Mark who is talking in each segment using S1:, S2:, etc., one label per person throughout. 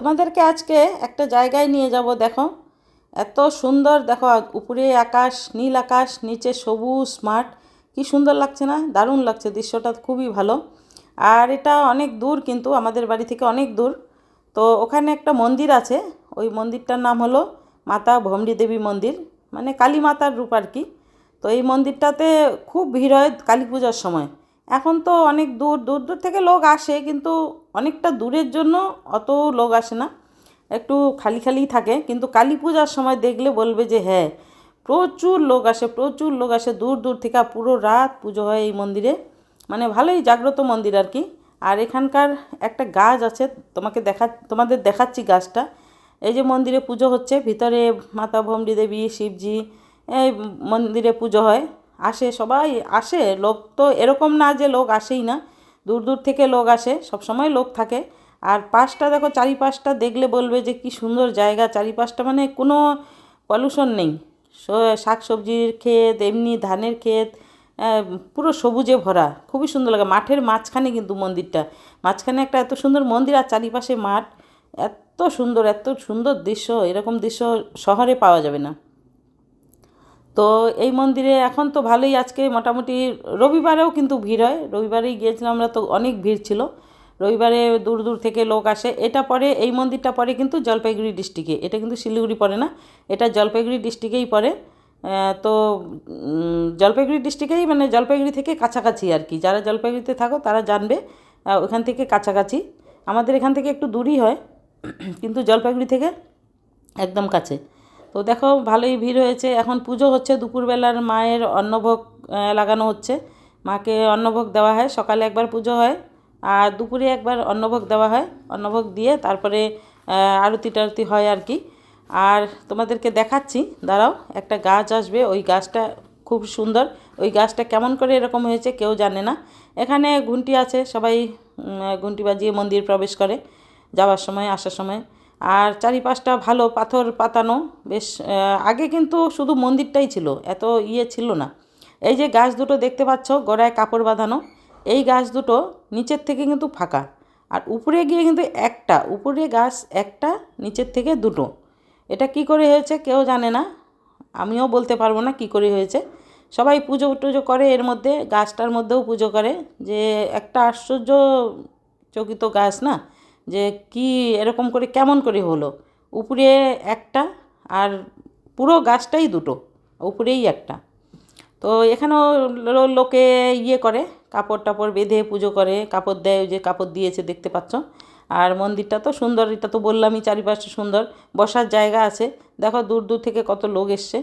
S1: তোমাদেরকে আজকে একটা জায়গায় নিয়ে যাব, দেখো। এত সুন্দর, দেখো, উপরে আকাশ, নীল আকাশ, নিচে সবুজ মাঠ। কি সুন্দর লাগছে না? দারুণ লাগছে, দৃশ্যটা খুবই ভালো। আর এটা অনেক দূর কিন্তু, আমাদের বাড়ি থেকে অনেক দূর। তো ওখানে একটা মন্দির আছে, ওই মন্দিরটার নাম হলো মাতা ভমরি দেবী মন্দির মানে কালী মাতার রূপ আর কি। তো এই মন্দিরটাতে খুব ভিড় হয় কালী পূজার সময়। এখন তো অনেক দূর দূর দূর থেকে লোক আসে, কিন্তু অনেকটা দূরের জন্য অত লোক আসে না। একটু খালি খালিই থাকে, কিন্তু কালী পূজার সময় দেখলে বলবে যে হ্যাঁ প্রচুর লোক আসে, প্রচুর লোক আসে দূর দূর থেকে, পুরো রাত পুজো হয় এই মন্দিরে। মানে ভালোই জাগ্রত মন্দির আর কি। আর এখানকার একটা গাছ আছে, তোমাকে দেখা, তোমাদের দেখাচ্ছি গাছটা। এই যে মন্দিরে পুজো হচ্ছে, ভিতরে মাতা ভমরি দেবী, শিবজি, এই মন্দিরে পুজো হয়। আসে সবাই, আসে, লোক তো এরকম না যে লোক আসেই না। দূর দূর থেকে লোক আসে সব সময় লোক থাকে। আর পাশটা দেখো, চারিপাশটা দেখলে বলবে যে কি সুন্দর জায়গা। চারিপাশটা মানে কোনো পলিউশন নেই। শাক সবজির ক্ষেত, এমনি ধানের ক্ষেত পুরো সবুজে ভরা। খুবই সুন্দর লাগে। মাঠের মাঝখানে কিন্তু মন্দিরটা। মাঝখানে একটা এত সুন্দর মন্দির আর চারিপাশে মাঠ। এত সুন্দর এত সুন্দর দৃশ্য। এরকম দৃশ্য শহরে পাওয়া যাবে না। তো এই মন্দিরে এখন তো ভালোই আজকে মোটামুটি রবিবারেও কিন্তু ভিড় হয়। রবিবারেই গিয়েছিলাম আমরা তো অনেক ভিড় ছিল। রবিবারে দূর দূর থেকে লোক আসে। এটা পরে, এই মন্দিরটা পরে কিন্তু জলপাইগুড়ি ডিস্ট্রিক্টে। এটা কিন্তু শিলিগুড়ি পড়ে না। এটা জলপাইগুড়ি ডিস্ট্রিক্টেই পড়ে তো জলপাইগুড়ি ডিস্ট্রিক্টেই মানে জলপাইগুড়ি থেকে কাছাকাছি আর কি। যারা জলপাইগুড়িতে থাকো, তারা জানবে ওখান থেকে কাছাকাছি। আমাদের এখান থেকে একটু দূরই হয়, কিন্তু জলপাইগুড়ি থেকে একদম কাছে। তো দেখো ভালোই ভিড় হয়েছে। এখন পুজো হচ্ছে, দুপুরবেলার মায়ের অন্নভোগ লাগানো হচ্ছে। মাকে অন্নভোগ দেওয়া হয়, সকালে একবার পুজো হয় আর দুপুরে একবার অন্নভোগ দেওয়া হয়। অন্নভোগ দিয়ে তারপরে আরতি টারতি হয় আর কি। আর তোমাদেরকে দেখাচ্ছি, দাঁড়াও, একটা গাছ আসবে, ওই গাছটা খুব সুন্দর। ওই গাছটা কেমন করে এরকম হয়েছে কেউ জানে না। এখানে ঘুন্টি আছে, সবাই ঘুন্টি বাজিয়ে মন্দির প্রবেশ করে যাওয়ার সময়, আসার সময়। আর চারিপাশটা ভালো পাথর পাতানো, বেশ আগে কিন্তু শুধু মন্দিরটাই ছিল, এত ইয়ে ছিল না। এই যে গাছ দুটো দেখতে পাচ্ছ, গোড়ায় কাপড় বাঁধানো, এই গাছ দুটো নিচের থেকে কিন্তু ফাঁকা। আর উপরে গিয়ে কিন্তু একটা, উপরে গাছ একটা, নিচের থেকে দুটো। এটা কি করে হয়েছে কেউ জানে না, আমিও বলতে পারব না কি করে হয়েছে। সবাই পুজো টুজো করে, এর মধ্যে, গাছটার মধ্যেও পুজো করে, যে একটা আশ্চর্য চকিত গাছ না যে কি এরকম করে কেমন করে হলো? উপরে একটা আর পুরো গাছটাই দুটো, উপরেই একটা। তো এখানেও লোকে ইয়ে করে, কাপড় টাপড় বেঁধে পুজো করে, কাপড় দেয় যে কাপড় দিয়েছে দেখতে পাচ্ছ। আর মন্দিরটা তো সুন্দর, এটা তো বললামই চারিপাশে সুন্দর, বসার জায়গা আছে। দেখো দূর দূর থেকে কত লোক এসছে।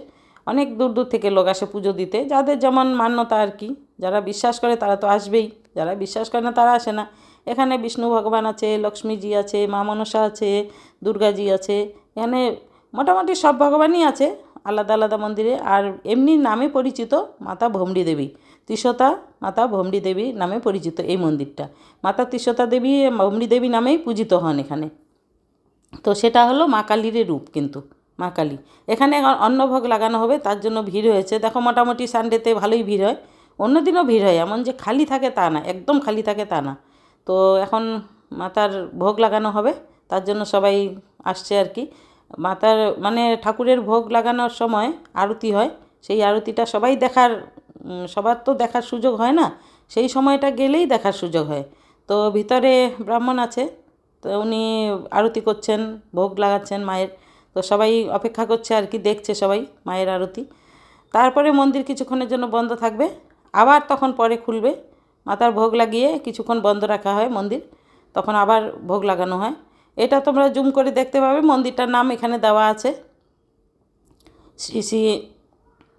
S1: অনেক দূর দূর থেকে লোক আসে পুজো দিতে। যাদের যেমন মান্যতা আর কি, যারা বিশ্বাস করে তারা তো আসবেই, যারা বিশ্বাস করে না তারা আসে না। এখানে বিষ্ণু ভগবান আছে, লক্ষ্মীজি আছে, মা মনসা আছে, দুর্গাজি আছে। এখানে মোটামুটি সব ভগবানই আছে, আলাদা আলাদা মন্দিরে। আর এমনি নামে পরিচিত মাতা ভমরি দেবী। ত্রিশতা মাতা ভমরি দেবী নামে পরিচিত এই মন্দিরটা। মাতা ত্রিশতা দেবী ভমরি দেবী নামেই পূজিত হন এখানে। তো সেটা হলো মা কালীর রূপ কিন্তু, মা কালী। এখানে অন্নভোগ লাগানো হবে, তার জন্য ভিড় হয়েছে। দেখো মোটামুটি সানডেতে ভালোই ভিড় হয়। অন্য দিনও ভিড় হয়, এমন যে খালি থাকে তা না, একদম খালি থাকে তা না। তো এখন মাতার ভোগ লাগানো হবে, তার জন্য সবাই আসছে আর কি। মাতার মানে ঠাকুরের ভোগ লাগানোর সময় আরতি হয়, সেই আরতিটা সবাই দেখার সবার তো দেখার সুযোগ হয় না, সেই সময়টা গেলেই দেখার সুযোগ হয়। তো ভিতরে ব্রাহ্মণ আছে, তো উনি আরতি করছেন, ভোগ লাগাচ্ছেন মায়ের, তো সবাই অপেক্ষা করছে আর কি, দেখছে সবাই মায়ের আরতি। তারপরে মন্দির কিছুক্ষণের জন্য বন্ধ থাকবে, আবার তখন পরে খুলবে মাতার ভোগ লাগিয়ে কিছুক্ষণ বন্ধ রাখা হয় মন্দির, তখন আবার ভোগ লাগানো হয়। এটা তোমরা জুম করে দেখতে পাবে, মন্দিরটার নাম এখানে দেওয়া আছে। শ্রী শ্রী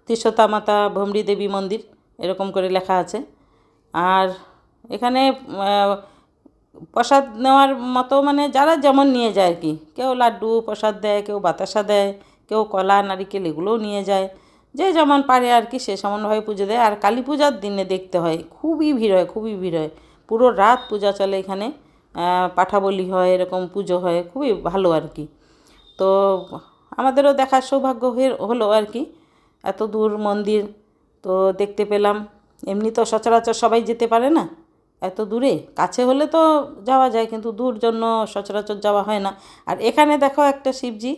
S1: ত্রিশতা মাতা ভমরি দেবী মন্দির, এরকম করে লেখা আছে। আর এখানে প্রসাদ নেওয়ার মতো মানে যারা যেমন নিয়ে যায় আর কি। কেউ লাড্ডু প্রসাদ দেয়, কেউ বাতাসা দেয়, কেউ কলা, নারিকেল, এগুলোও নিয়ে যায়। যে যেমন পারে আর কি, সে সমানভাবে পুজো দেয়। আর কালী পূজার দিনে দেখতে হয়, খুবই ভিড় হয়, খুবই ভিড় হয়। পুরো রাত পূজা চলে এখানে। পাঠা বলি হয়, এরকম পুজো হয়, খুবই ভালো আর কি। তো আমাদেরও দেখার সৌভাগ্য হয়ে, হলো আর কি। এত দূর মন্দির, তো দেখতে পেলাম। এমনি তো সচরাচর সবাই যেতে পারে না, এত দূরে। কাছে হলে তো যাওয়া যায়, কিন্তু দূর জন্য সচরাচর যাওয়া হয় না। আর এখানে দেখো একটা শিবজি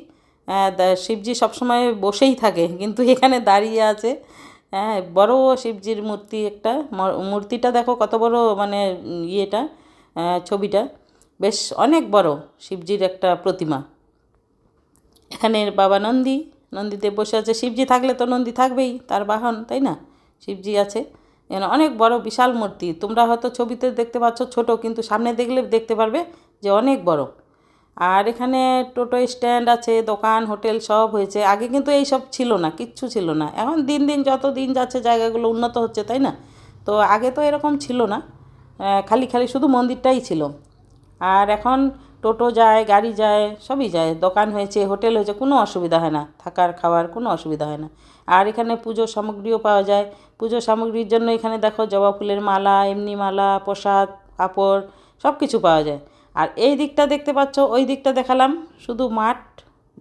S1: শিবজি সবসময় বসেই থাকে, কিন্তু এখানে দাঁড়িয়ে আছে। হ্যাঁ বড় শিবজির মূর্তি একটা। মূর্তিটা দেখো কত বড় মানে ইয়েটা ছবিটা। বেশ অনেক বড় শিবজির একটা প্রতিমা। এখানে বাবা নন্দী, নন্দীতে বসে আছে। শিবজি থাকলে তো নন্দী থাকবেই, তার বাহন, তাই না? শিবজি আছে। এখানে অনেক বড় বিশাল মূর্তি। তোমরা হয়তো ছবিতে দেখতে পাচ্ছ ছোট, কিন্তু সামনে দেখলে দেখতে পারবে যে অনেক বড়। আর এখানে টোটো স্ট্যান্ড আছে, দোকান, হোটেল সব হয়েছে। আগে কিন্তু এই সব ছিল না, কিচ্ছু ছিল না। এখন দিন দিন যত দিন যাচ্ছে জায়গাগুলো উন্নত হচ্ছে, তাই না? তো আগে তো এরকম ছিল না। খালি খালি শুধু মন্দিরটাই ছিল। আর এখন টোটো যায়, গাড়ি যায়, সবই যায়। দোকান হয়েছে, হোটেল হয়েছে, কোনো অসুবিধা হয় না। থাকার, খাওয়ার কোনো অসুবিধা হয় না। আর এখানে পুজোর সামগ্রীও পাওয়া যায়। পুজোর সামগ্রীর জন্য এখানে দেখো জবা ফুলের মালা, এমনি মালা, প্রসাদ, কাপড় সব কিছু পাওয়া যায়। আর এই দিকটা দেখতে পাচ্ছ, ওই দিকটা দেখালাম, শুধু মাঠ,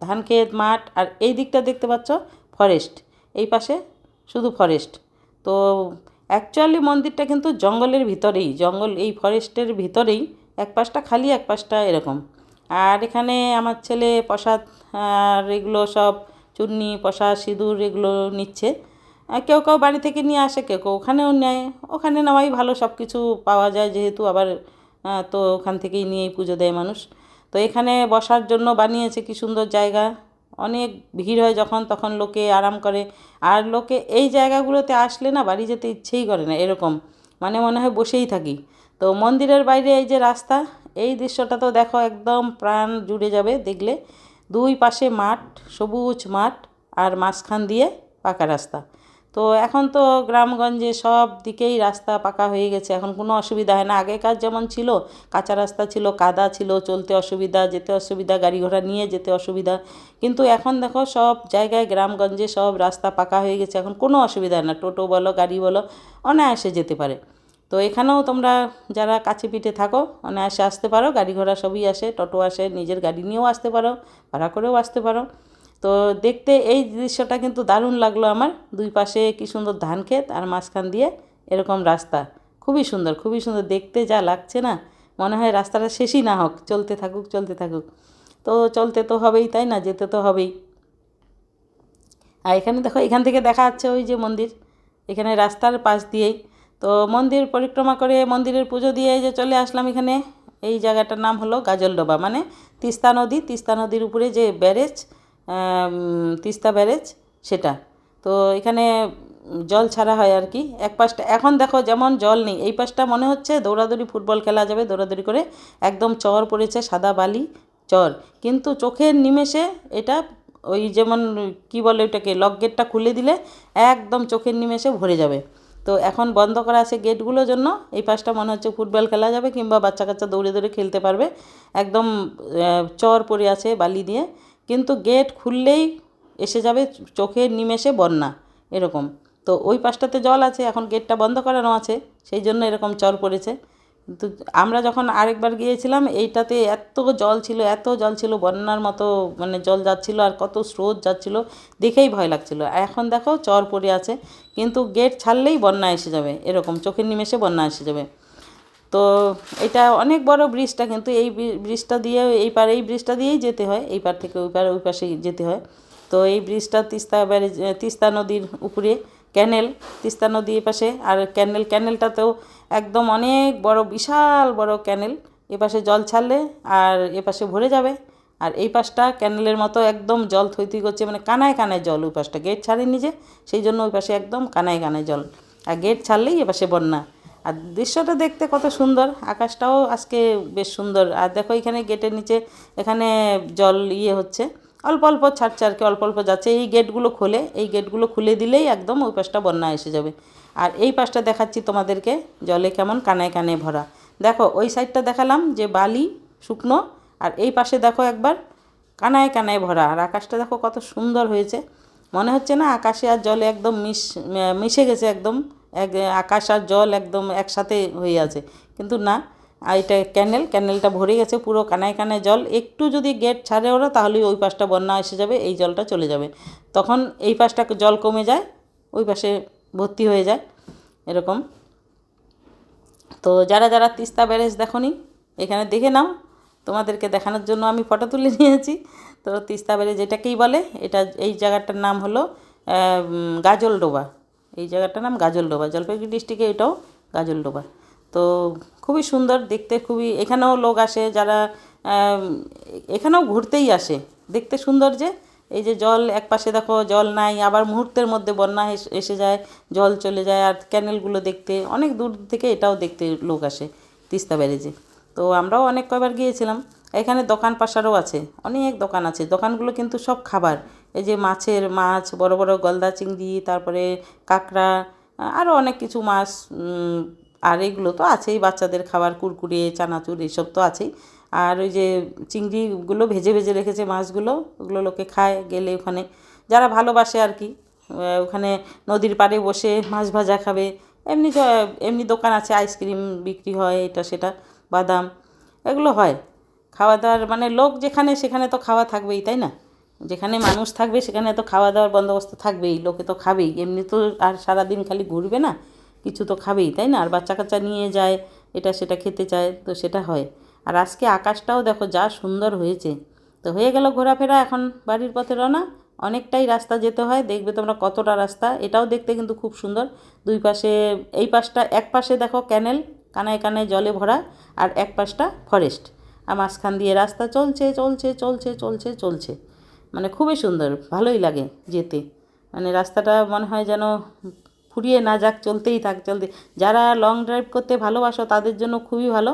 S1: ধান ক্ষেত, মাঠ, আর এই দিকটা দেখতে পাচ্ছ ফরেস্ট এই পাশে শুধু ফরেস্ট তো অ্যাকচুয়ালি মন্দিরটা কিন্তু জঙ্গলের ভিতরেই, জঙ্গল এই ফরেস্টের ভিতরেই, এক পাশটা খালি, এক পাশটা এরকম। আর এখানে আমার ছেলে প্রসাদ, আর এগুলো সব চুন্নি, প্রসাদ, সিঁদুর এগুলো নিচ্ছে। কেউ কেউ বাড়ি থেকে নিয়ে আসে, কেউ কেউ ওখানেও নেয়, ওখানে নেওয়াই ভালো সব কিছু পাওয়া যায়, যেহেতু আবার তো ওখান থেকেই নিয়েই পুজো দেয় মানুষ। তো এখানে বসার জন্য বানিয়েছে কি সুন্দর জায়গা। অনেক ভিড় হয় যখন, তখন লোকে আরাম করে। আর লোকে এই জায়গাগুলোতে আসলে না বাড়ি যেতে ইচ্ছেই করে না, এরকম। মানে মনে হয় বসেই থাকি। তো মন্দিরের বাইরে এই যে রাস্তা, এই দৃশ্যটা তো দেখো একদম প্রাণ জুড়ে যাবে দেখলে। দুই পাশে মাঠ, সবুজ মাঠ আর মাঝখান দিয়ে পাকা রাস্তা। তো এখন তো গ্রামগঞ্জে সব দিকেই রাস্তা পাকা হয়ে গেছে, এখন কোনো অসুবিধা হয় না। আগেকার যেমন ছিল, কাঁচা রাস্তা ছিল, কাদা ছিল, চলতে অসুবিধা, যেতে অসুবিধা, গাড়ি ঘোড়া নিয়ে যেতে অসুবিধা। কিন্তু এখন দেখো সব জায়গায় গ্রামগঞ্জে সব রাস্তা পাকা হয়ে গেছে, এখন কোনো অসুবিধা হয় না। টোটো বলো, গাড়ি বলো, অনায়াসে যেতে পারে। তো এখানেও তোমরা যারা কাছে পিঠে থাকো, অনায়াসে আসতে পারো, গাড়ি ঘোড়া সবই আসে, টোটো আসে, নিজের গাড়ি নিয়েও আসতে পারো, ভাড়া করেও আসতে পারো। তো দেখতে এই দৃশ্যটা কিন্তু দারুণ লাগল আমার। দুই পাশে কি সুন্দর ধান ক্ষেত আর মাঝখান দিয়ে এরকম রাস্তা। খুবই সুন্দর খুবই সুন্দর। দেখতে যা লাগছে না, মনে হয় রাস্তাটা শেষই না হোক, চলতে থাকুক চলতে থাকুক। তো চলতে তো হবেই, তাই না? যেতে তো হবেই। আর এখানে দেখো, এখান থেকে দেখা যাচ্ছে ওই যে মন্দির। এখানে রাস্তার পাশ দিয়েই। তো মন্দির পরিক্রমা করে মন্দিরের পুজো দিয়ে যে চলে আসলাম এখানে। এই জায়গাটার নাম হলো গাজলডোবা। মানে তিস্তা নদী, তিস্তা নদীর উপরে যে ব্যারেজ তিস্তা ব্যারেজ, সেটা। তো এখানে জল ছাড়া হয় আর কি। এক পাশটা, এখন দেখো যেমন জল নেই, এই পাশটা মনে হচ্ছে দৌড়াদৌড়ি ফুটবল খেলা যাবে, দৌড়াদৌড়ি করে একদম চর পড়েছে, সাদা বালি, চর। কিন্তু চোখের নিমেষে এটা ওই যেমন, কি বলে ওইটাকে লক গেটটা খুলে দিলে একদম চোখের নিমেষে ভরে যাবে। তো এখন বন্ধ করা আছে গেটগুলোর জন্য, এই পাশটা মনে হচ্ছে ফুটবল খেলা যাবে, কিংবা বাচ্চা কাচ্চা দৌড়ে দৌড়ে খেলতে পারবে। একদম চর পড়ে আছে বালি দিয়ে। কিন্তু গেট খুললেই এসে যাবে চোখের নিমেষে বন্যা, এরকম। তো ওই পাশটাতে জল আছে, এখন গেটটা বন্ধ করানো আছে, সেই জন্য এরকম চর পড়েছে। কিন্তু আমরা যখন আরেকবার গিয়েছিলাম, এইটাতে এত জল ছিল, এত জল ছিল, বন্যার মতো মানে জল যাচ্ছিল আর কত স্রোত যাচ্ছিল, দেখেই ভয় লাগছিল। আর এখন দেখো চর পড়ে আছে, কিন্তু গেট ছাড়লেই বন্যা এসে যাবে, এরকম চোখের নিমেষে বন্যা এসে যাবে। তো এটা অনেক বড় ব্রিজটা, কিন্তু এই ব্রিজটা দিয়ে এই পার, এই ব্রিজটা দিয়েই যেতে হয়, এই পার থেকে ওই পার, ওই পাশে যেতে হয়। তো এই ব্রিজটা তিস্তা ব্যারেজ তিস্তা নদীর উপরে, ক্যানেল, তিস্তা নদী এপাশে আর ক্যানেল, ক্যানেলটাতেও একদম অনেক বড়, বিশাল বড় ক্যানেল এপাশে জল ছাড়লে আর এপাশে ভরে যাবে। আর এই পাশটা ক্যানেলের মতো একদম জল থইতি করছে মানে কানায় কানায় জল, ওই পাশটা গেট ছাড়েনি যে, সেই জন্য ওই পাশে একদম কানায় কানায় জল। আর গেট ছাড়লেই এপাশে বন্যা। আর দৃশ্যটা দেখতে কত সুন্দর, আকাশটাও আজকে বেশ সুন্দর। আর দেখো এখানে গেটের নিচে, এখানে জল ইয়ে হচ্ছে। অল্প অল্প ছাড়ছে আর কি, অল্প অল্প যাচ্ছে। এই গেটগুলো খোলে, এই গেটগুলো খুলে দিলেই একদম ওই পাশটা বন্যা এসে যাবে। আর এই পাশটা দেখাচ্ছি তোমাদেরকে, জলে কেমন কানায় কানায় ভরা। দেখো, ওই সাইডটা দেখালাম যে বালি, শুকনো, আর এই পাশে দেখো একবার কানায় কানায় ভরা। আর আকাশটা দেখো কত সুন্দর হয়েছে। মনে হচ্ছে না আকাশে আর জলে একদম মিশ, মিশে গেছে একদম। এক, আকাশ আর জল একদম একসাথে হয়ে আছে। কিন্তু না এটা ক্যানেল, ক্যানেলটা ভরে গেছে পুরো কানায় কানায় জল। একটু যদি গেট ছাড়ে ওরা তাহলে ওই পাশটা বন্যা এসে যাবে, এই জলটা চলে যাবে। তখন এই পাশটা জল কমে যায়, ওই পাশে ভর্তি হয়ে যায়, এরকম। তো যারা যারা তিস্তা ব্যারেজ দেখনি, এখানে দেখে নাও। তোমাদেরকে দেখানোর জন্য আমি ফটো তুলে নিয়েছি। তো তিস্তা ব্যারেজ এটাকেই বলে, এটা, এই জায়গাটার নাম হলো গাজলডোবা। এই জায়গাটার নাম গাজলডোবা। জলপাইগুড়ি ডিস্ট্রিক্টে এটাও গাজলডোবা। তো খুবই সুন্দর, দেখতে খুবই, এখানেও লোক আসে যারা এখানেও ঘুরতেই আসে। দেখতে সুন্দর যে, এই যে জল এক পাশে দেখো, জল নাই, আবার মুহূর্তের মধ্যে বন্যা এস- যায়, জল চলে যায়, আর ক্যানেলগুলো দেখতে, অনেক দূর থেকে এটাও দেখতে লোক আসে তিস্তা ব্যারেজে। তো আমরাও অনেক কয়বার গিয়েছিলাম। এখানে দোকান পাশারও আছে, অনেক দোকান আছে। দোকানগুলো কিন্তু সব খাবার। এই যে মাছের মাছ, বড় বড় গলদা চিংড়ি, তারপরে কাঁকড়া আরও অনেক কিছু মাছ আর এগুলো তো আছেই, বাচ্চাদের খাবার, কুরকুরে, চানাচুর এইসব তো আছেই। আর ওই যে চিংড়িগুলো ভেজে ভেজে রেখেছে মাছগুলো, ওগুলো লোকে খায় গেলে ওখানে। যারা ভালোবাসে আর কি ওখানে নদীর পাড়ে বসে মাছ ভাজা খাবে। এমনি এমনি দোকান আছে, আইসক্রিম বিক্রি হয়, এটা সেটা, বাদাম, এগুলো হয়। খাওয়া দাওয়ার মানে লোক যেখানে, সেখানে তো খাওয়া থাকবেই, তাই না? যেখানে মানুষ থাকবে, সেখানে তো খাওয়া দাওয়ার বন্দোবস্ত থাকবেই, লোকে তো খাবেই। এমনি তো আর সারাদিন খালি ঘুরবে না, কিছু তো খাবেই, তাই না? আর বাচ্চা কাচ্চা নিয়ে যায়, এটা সেটা খেতে চায়, তো সেটা হয়। আর আজকে আকাশটাও দেখো যা সুন্দর হয়েছে। তো হয়ে গেল ঘোরাফেরা, এখন বাড়ির পথে রওনা। অনেকটাই রাস্তা যেতে হয়, দেখবে তোমরা কতটা রাস্তা। এটাও দেখতে কিন্তু খুব সুন্দর। দুই পাশে, এই পাশটা, এক পাশে দেখো ক্যানেল, কানায় কানায় জলে ভরা, আর এক পাশটা ফরেস্ট। আর মাঝখান দিয়ে রাস্তা চলছে চলছে চলছে চলছে চলছে। মানে খুবই সুন্দর, ভালোই লাগে যেতে। মানে রাস্তাটা মনে হয় যেন ফুরিয়ে না যাক, চলতেই থাক, চলতে। যারা লং ড্রাইভ করতে ভালোবাসো তাদের জন্য খুবই ভালো।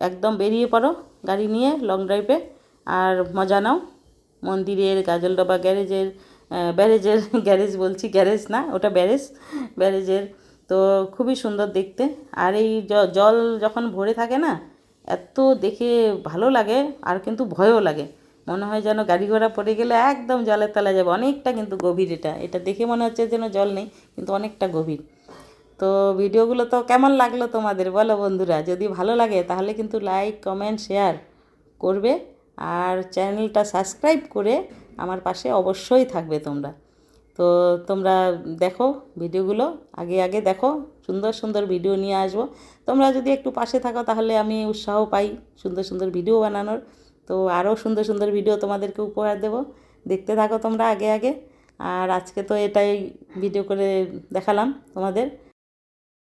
S1: একদম বেরিয়ে পড়ো, গাড়ি নিয়ে লং ড্রাইভে আর মজা নাও। মন্দিরের গাজলডোবা গ্যারেজের ব্যারেজের, গ্যারেজ বলছি, গ্যারেজ না, ওটা ব্যারেজ, ব্যারেজের। তো খুবই সুন্দর দেখতে। আর এই জল যখন ভরে থাকে না, এত দেখে ভালো লাগে, আর কিন্তু ভয়ও লাগে। মনে হয় যেন গাড়ি ঘোড়া পড়ে গেলে একদম জলের তলায় যাবে। অনেকটা কিন্তু গভীর এটা। এটা দেখে মনে হচ্ছে যেন জল নেই, কিন্তু অনেকটা গভীর। তো ভিডিওগুলো তো কেমন লাগল তোমাদের বলো বন্ধুরা। যদি ভালো লাগে তাহলে কিন্তু লাইক, কমেন্ট, শেয়ার করবে আর চ্যানেলটা সাবস্ক্রাইব করে আমার পাশে অবশ্যই থাকবে তোমরা। তো তোমরা দেখো ভিডিওগুলো, আগে আগে দেখো, সুন্দর সুন্দর ভিডিও নিয়ে আসব। তোমরা যদি একটু পাশে থাকো তাহলে আমি উৎসাহ পাই সুন্দর সুন্দর ভিডিও বানানোর। তো আরও সুন্দর সুন্দর ভিডিও তোমাদেরকে উপহার দেবো। দেখতে থাকো তোমরা আগে আগে। আর আজকে তো এটাই ভিডিও করে দেখালাম তোমাদের।